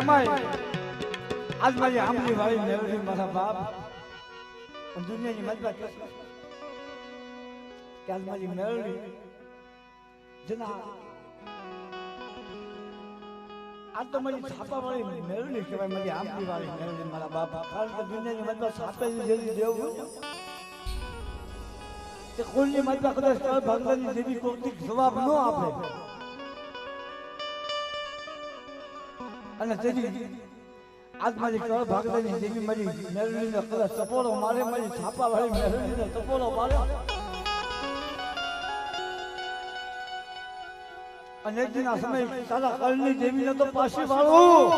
એમાંય આજ મારી આંબલી વાળી મેળવી મારા બાપ દુનિયાની મજબા કે આજ મારી મેળવી જના આ તો મારી છાપા વાળી મેળવી કહેવાય મારી આંબલી વાળી મેળવી મારા બાપ કારણ કે દુનિયાની મજબા છાપે જેવી દેવું કે કોઈની મજબા કદાચ ભગવાનની દેવી કોઈક જવાબ ન આપે અને તેથી આજ મારી કળ ભાગવાની દેવી મારી મેળવીને કદાચ ટપોરો મારે, મારી છાપા વાળી મેળવીને ટપોરો મારે. અને એક સમય તારા કળની દેવીને તો પાછી વાળું.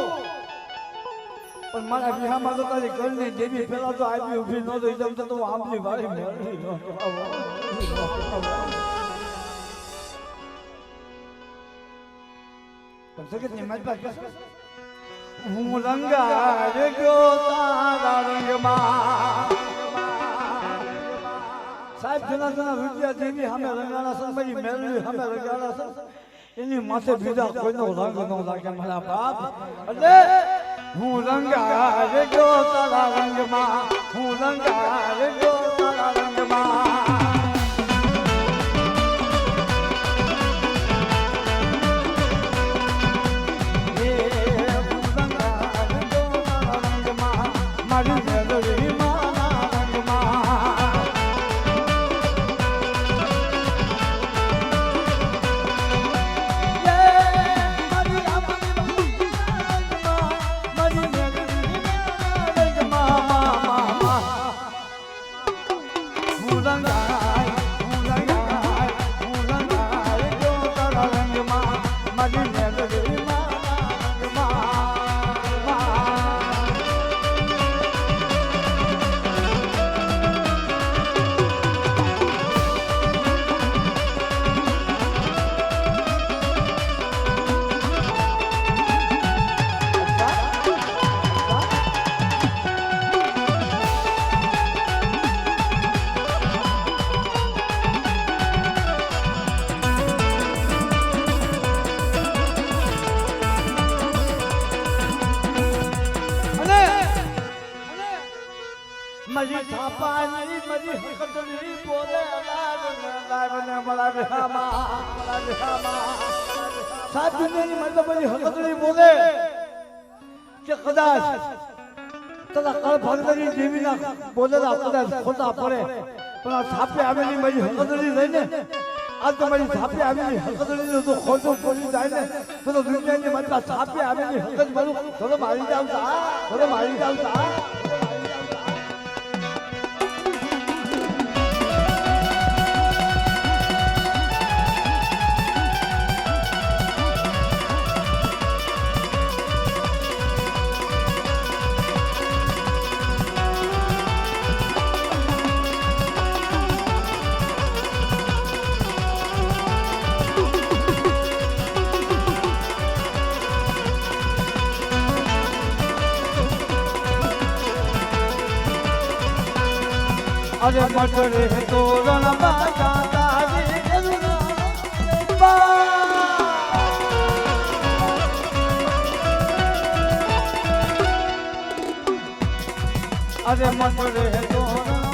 પણ મારા વિહામાં તો તારી કળની દેવી પેલા તો આવી ઊભી ન રહી જમ તો આંબલી વાળી મેળવી ન પણ જગતની મજબા કે હું રંગા ગયો તારા રંગમાં સાહેબ જુના જુના રૂપિયા દેવી અમે રંગાણા સર મારી મેળવી અમે રંગાણા સર એની માથે બીજા કોઈનો રંગ ન લાગે મારા બાપ એટલે હું રંગા ગયો તારા રંગમાં હું રંગા ગયો અને મારી થાપાની મારી હકડની બોલે લાગને મલા બેહામા મલા બેહામા સાત દુનિયાની મતલબ મારી હકડની બોલે કે કદાચ તથા કળ ભગતની દેવીના બોલેલા કદાચ ખોટા પડે, પણ આ થાપે આવેલી મારી હકડની લઈને આ તો મારી થાપે આવેલી હકડની તો ખોટું પડી જાય ને, તો દુનિયાની મતલબ થાપે આવેલી હકડ મારું થોડો મારી જાવ થોડો મારી જાવ અરે મટરે તોરણ બાજા તારી. અરે મટરે તોરણ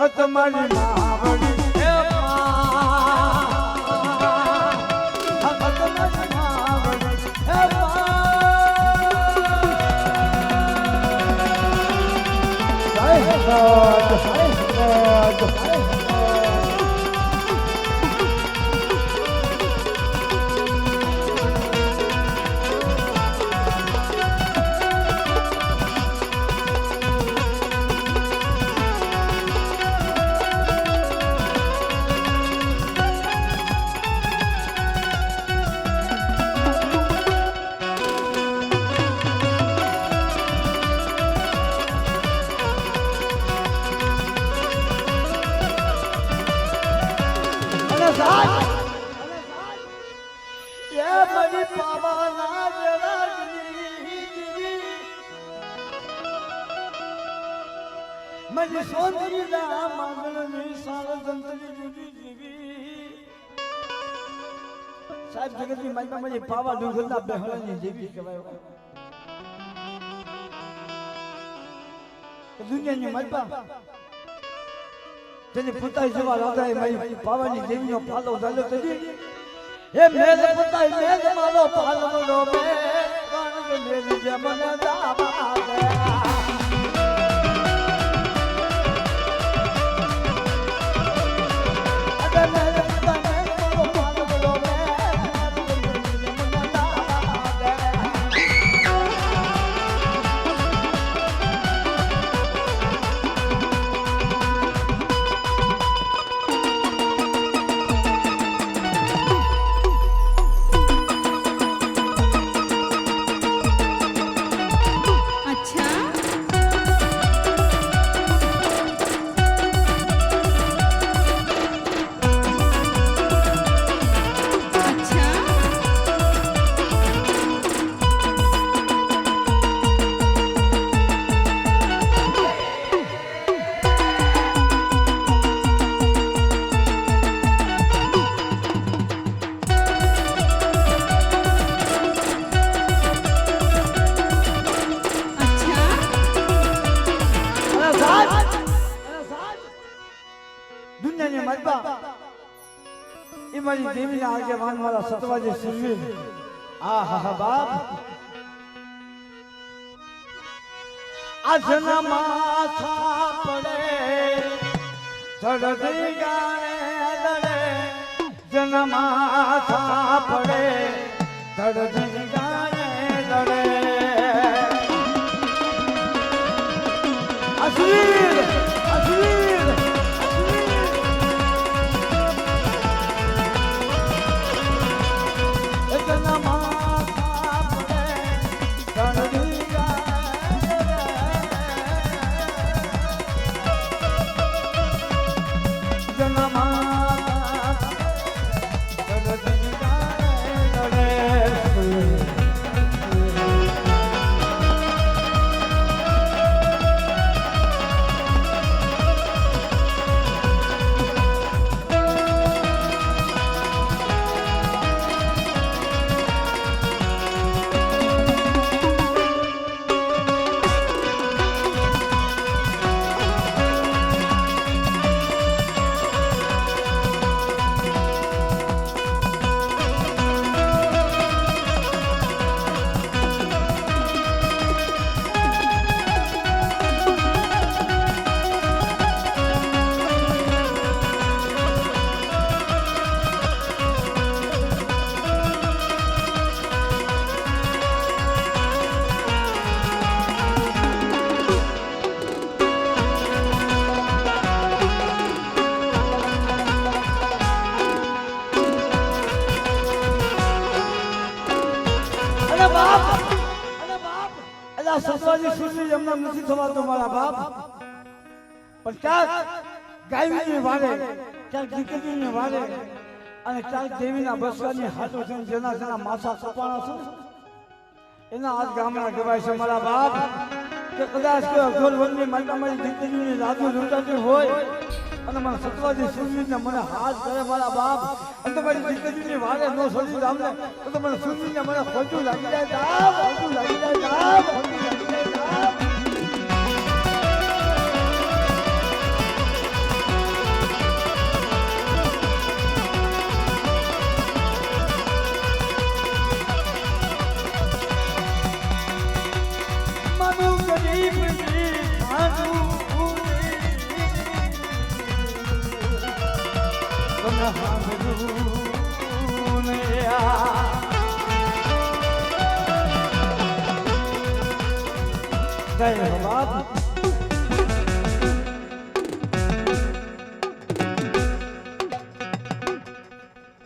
હકત મારી મારી સોનીના માંગણની સારદંતની દીદી જીવી. સાહેબ જગતની મારી મારી પાવા ડુંગરના બહેરાની જીવી કહેવાય. દુનિયાની માલપા તેની પોતાની જેવા રાધાએ મારી પાવાની દેવીનો ફાલો ઝાલો તજી હે મેલ પોતાઈ મેલ મારો ફાલો નો મેલ જમન દાબા ગયા અગર દુનિયાની માલપા એ મારી દેવીના આગેવાન મારા સતવાજી સુરવીર આ હા હા, બાપ. આ જના માથા પડે ધડધી ગાણે લડે જના માથા પડે ધડધી અલા સસરાજી સુરજી એમને નથી થવાતો મારા બાપ. પણ ક્યાંક ગાયની વારે, ક્યાંક દીકરીની વારે અને ક્યાંક દેવીના બસવાની હાથો છે જેના જેના માથા કપાણા છે એના આજ ગામના કહેવાય છે મારા બાપ. કે કદાચ કે અઘોર વનની માતા મારી દીકરીની લાદુ લૂંટાતી હોય અને મને સતવાજી સુરવીરને મને હાથ કરે મારા બાપ. અને તો મારી દીકરીની વારે નો સડી રામને તો મને સુરવીરને મને ખોટું લાગી જાય ખોટું લાગી જાય હો બાપ